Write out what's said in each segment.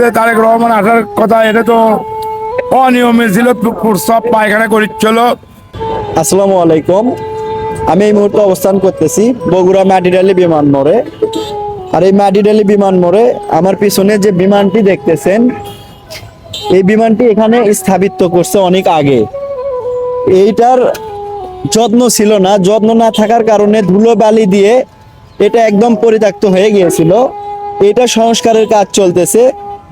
যে তারেক রহমান আসার কথা, এটা তো অনিয়মে ছিল সব পায়খানা করিচ্ছিল আসসালামু আলাইকুম। আমি এই মুহূর্তে অবস্থান করতেছি বগুড়া ম্যাডিডালি বিমান মোড়ে। আর এই ম্যাডিডালি বিমান মোড়ে আমার পিছনে যে বিমানটি দেখতেছেন, এই বিমানটি এখানে স্থাপিত করছে অনেক আগে। এইটার যত্ন ছিল না, যত্ন না থাকার কারণে ধুলো বালি দিয়ে এটা একদম পরিত্যক্ত হয়ে গিয়েছিল। এটা সংস্কারের কাজ চলতেছে।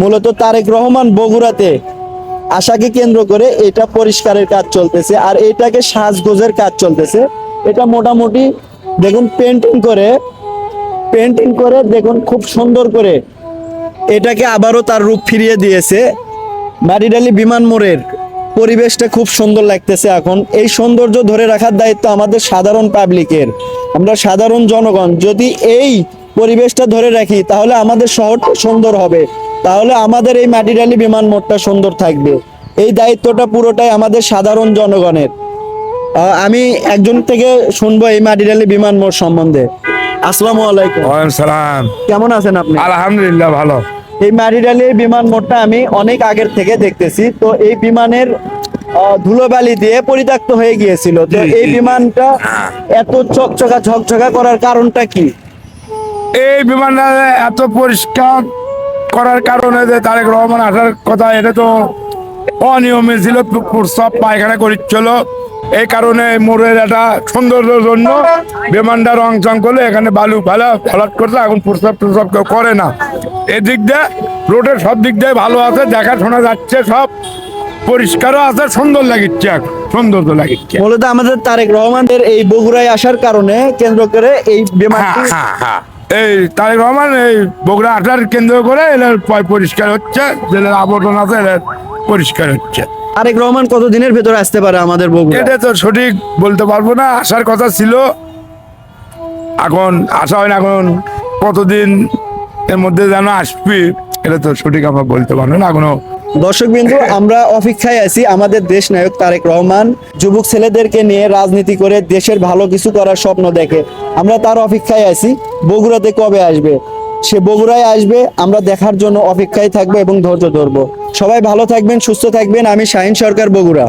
মূলত তারেক রহমান বগুড়াতে আশাকে কেন্দ্র করে এটা পরিষ্কারের কাজ চলতেছে আর এটাকে সাজগোজের কাজ চলতেছে। এটা মোটামুটি দেখুন পেন্টিং করে পেন্টিং করে দেখুন খুব সুন্দর করে এটাকে আবারও তার রূপ ফিরিয়ে দিয়েছে। মারিডালি বিমান মোড়ের পরিবেশটা খুব সুন্দর লাগতেছে এখন। এই সৌন্দর্য ধরে রাখার দায়িত্ব আমাদের সাধারণ পাবলিকের। আমরা সাধারণ জনগণ, যদি এই পরিবেশটা ধরে রাখি তাহলে আমাদের শহরটা সুন্দর হবে। তাহলে আমাদের এই ম্যারিডালি বিমান মোড়টা সুন্দর থাকবে। এই দায়িত্বটা পুরোটাই আমাদের সাধারণ জনগণের। আমি একজন থেকে শুনব এই ম্যারিডালি বিমান মোড় সম্বন্ধে। আসসালামু আলাইকুম। সালাম। কেমন আছেন আপনি? আলহামদুলিল্লাহ ভালো। এই ম্যারিডালি বিমান মোড়টা আমি অনেক আগের থেকে দেখতেছি। তো এই বিমানের ধুলোবালি দিয়ে পরিত্যক্ত হয়ে গিয়েছিল। তো এই বিমানটা এত চকচকা ঝকঝকা করার কারণটা কি? এই বিমানটা এত পরিষ্কার করার কারণে যে তারেক রহমান আসার কথা এটা তো অনিয়মে ছিল সব পায়খানা করিচ্ছিল এই কারণে মোড়ের একটা সৌন্দর্যের জন্য বিমানটা রং চং করলে এখানে বালু ফালা ফলাট করছে এখন প্রস্তাব প্রস্তাব কেউ করে না। এদিক দিয়ে রোডের সব দিক দিয়ে ভালো আছে দেখাশোনা যাচ্ছে সব। পরিষ্কারও আছে সুন্দর লাগিচ্ছে এখন সৌন্দর্য লাগিচ্ছে। মূলত আমাদের তারেক রহমানের এই বগুড়ায় আসার কারণে কেন্দ্র করে এই হ্যাঁ বিমানটি হ্যাঁ হ্যাঁ। এই তারেক রহমান এই বগুড়া আটার কেন্দ্র করে এদের পয় পরিষ্কার হচ্ছে জেলের আবর্জনা আছে এদের পরিষ্কার হচ্ছে। তারেক রহমান কতদিনের ভেতরে আসতে পারে আমাদের বগুড়া? এটা তো সঠিক বলতে পারব না আসার কথা ছিল। এখন আসা হয় না এখন কতদিন এর মধ্যে যেন আসবি। এটা তো সঠিক আমরা বলতে পারব না কোনো দর্শক বিন্দু আমরা অপেক্ষায় আছি আমাদের দেশ নায়ক তারেক রহমান। যুবক ছেলেদেরকে নিয়ে রাজনীতি করে দেশের ভালো কিছু করার স্বপ্ন দেখে। আমরা তার অপেক্ষায় আছি, বগুড়াতে কবে আসবে? সে বগুড়ায় আসবে, আমরা দেখার জন্য অপেক্ষায় থাকব এবং ধৈর্য ধরবো। সবাই ভালো থাকবেন, সুস্থ থাকবেন। আমি শাহিন সরকার, বগুড়া।